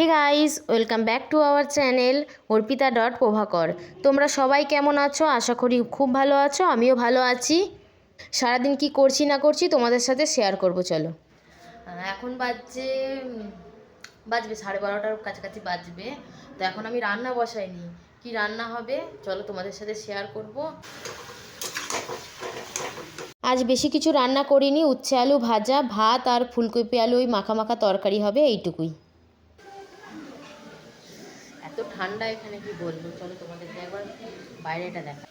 Hey guys welcome back to our channel Arpita dot Prabhakar তোমরা সবাই কেমন আছো? আশা করি খুব ভালো আছো আমিও ভালো আছি। সারাদিন কি করছি না করছি তোমাদের সাথে শেয়ার করব চলো। এখন বাজছে বাজবে সাড়ে বারোটার কাছাকাছি বাজবে। তো এখন আমি রান্না বসাইনি। কি রান্না হবে? চলো তোমাদের সাথে শেয়ার করব। আজ বেশি কিছু রান্না করিনি উচ্ছে আলু ভাজা ভাত আর ফুলকপি আলু ওই মাখা মাখা তরকারি হবে এইটুকুই। এত ঠান্ডা এখানে কি বলব? চলো তোমাদেরকে একবার বাইরেটা দেখা।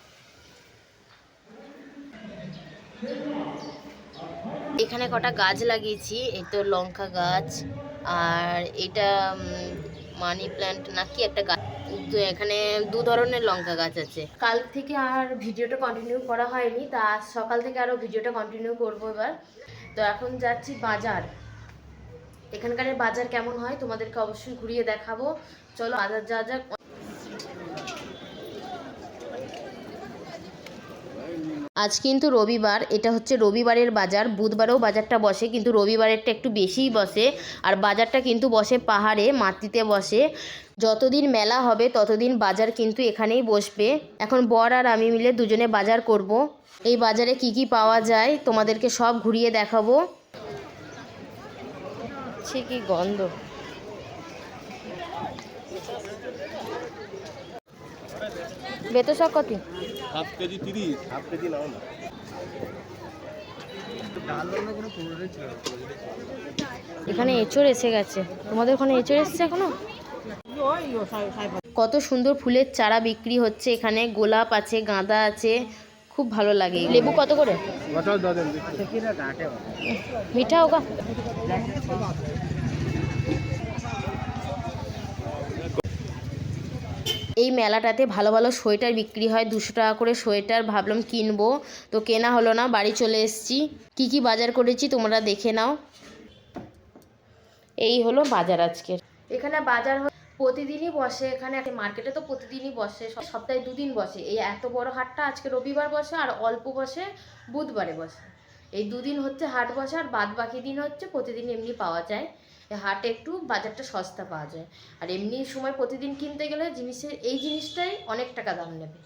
এখানে কটা গাছ লাগিয়েছি, এই তো লঙ্কা গাছ আর এটা মানি প্ল্যান্ট নাকি একটা গাছ। এখানে দু ধরনের লঙ্কা গাছ আছে। কাল থেকে আর ভিডিওটা কন্টিনিউ করা হয়নি, তা সকাল থেকে আরও ভিডিওটা কন্টিনিউ করব এবার। তো এখন যাচ্ছি বাজার। এখানকার বাজার কেমন হয় তোমাদেরকে অবশ্যই ঘুরিয়ে দেখাবো। চলো বাজার যা যাক। আজ কিন্তু রবিবার, এটা হচ্ছে রবিবারের বাজার। বুধবারেও বাজারটা বসে, কিন্তু রবিবারেরটা একটু বেশিই বসে। আর বাজারটা কিন্তু বসে পাহাড়ে মাতৃতে বসে। যতদিন মেলা হবে, ততদিন বাজার কিন্তু এখানেই বসবে। এখন বর আর আমি মিলে দুজনে বাজার করব। এই বাজারে কি কি পাওয়া যায়, তোমাদেরকে সব ঘুরিয়ে দেখাবো। সে কি গন্ধ? বেতো শাক কত? হাফ কেজি তিরিশ। হাফ কেজি নাও না। এখানে এঁচড় এসে গেছে। তোমাদের ওখানে এঁচড় এসছে এখনও? কত সুন্দর ফুলের চারা বিক্রি হচ্ছে এখানে। গোলাপ আছে গাঁদা আছে খুব ভালো লাগে। লেবু কত করে? মিঠা হোগা এই মেলাটাতে ভালো ভালো সোয়েটার বিক্রি হয়। দুশো টাকা করে সোয়েটার ভাবলাম কিনবো। তো কেনা হলো না বাড়ি চলে এসেছি। কি কি বাজার করেছি তোমরা দেখে নাও। এই হলো বাজার আজকের। এখানে বাজার প্রতিদিনই বসে এখানে একটা মার্কেটে তো প্রতিদিনই বসে সপ্তাহে দুদিন বসে। এই এত বড় হাটটা আজকে রবিবার বসে আর অল্প বসে বুধবারে বসে। এই দুদিন হচ্ছে হাট বসে আর বাদ বাকি দিন হচ্ছে প্রতিদিন এমনি পাওয়া যায়। হাটে একটু বাজারটা সস্তা পাওয়া যায়। আর এমনি সময় প্রতিদিন কিনতে গেলে জিনিসের, এই জিনিসটাই অনেক টাকা দাম নেবে।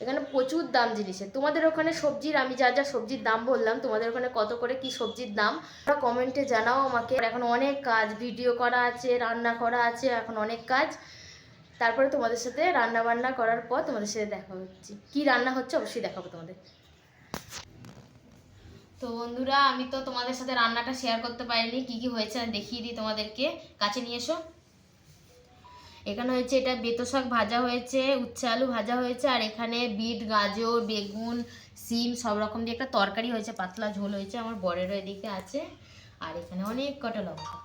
এখানে প্রচুর দাম জিনিসের তোমাদের ওখানে সবজির, আমি যা যা সবজির দাম বললাম, তোমাদের ওখানে কত করে কি সবজির দাম? তোমরা কমেন্টে জানাও আমাকে। এখন অনেক কাজ ভিডিও করা আছে, রান্না করা আছে, এখন অনেক কাজ। তারপরে তোমাদের সাথে রান্না বান্না করার পর তোমাদের সাথে দেখা হচ্ছে। কি রান্না হচ্ছে অবশ্যই দেখাবো তোমাদের। তো বন্ধুরা, আমি তো তোমাদের সাথে রান্নাটা শেয়ার করতে পারিনি। কি কি হয়েছে দেখিয়ে দিই তোমাদেরকে। কাছে নিয়ে এসো। এখানে হয়েছে এটা বেতো শাক ভাজা হয়েছে, উচ্ছে আলু ভাজা হয়েছে, আর এখানে বিট, গাজর, বেগুন, সিম সব রকম দিয়ে একটা তরকারি হয়েছে, পাতলা ঝোল হয়েছে, আমার বরেরও এদিকে আছে, আর এখানে অনেক কটা লঙ্কা।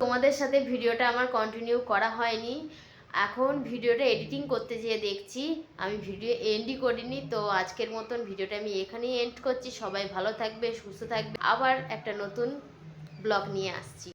তোমাদের সাথে ভিডিওটা আমার কন্টিনিউ করা হয়নি, এখন ভিডিওটা এডিটিং করতে যেয়ে দেখছি, আমি ভিডিও এন্ডই করিনি, তো আজকের মতন ভিডিওটা আমি এখানেই এন্ড করছি, সবাই ভালো থাকবে, সুস্থ থাকবে, আবার একটা নতুন ব্লগ নিয়ে আসছি।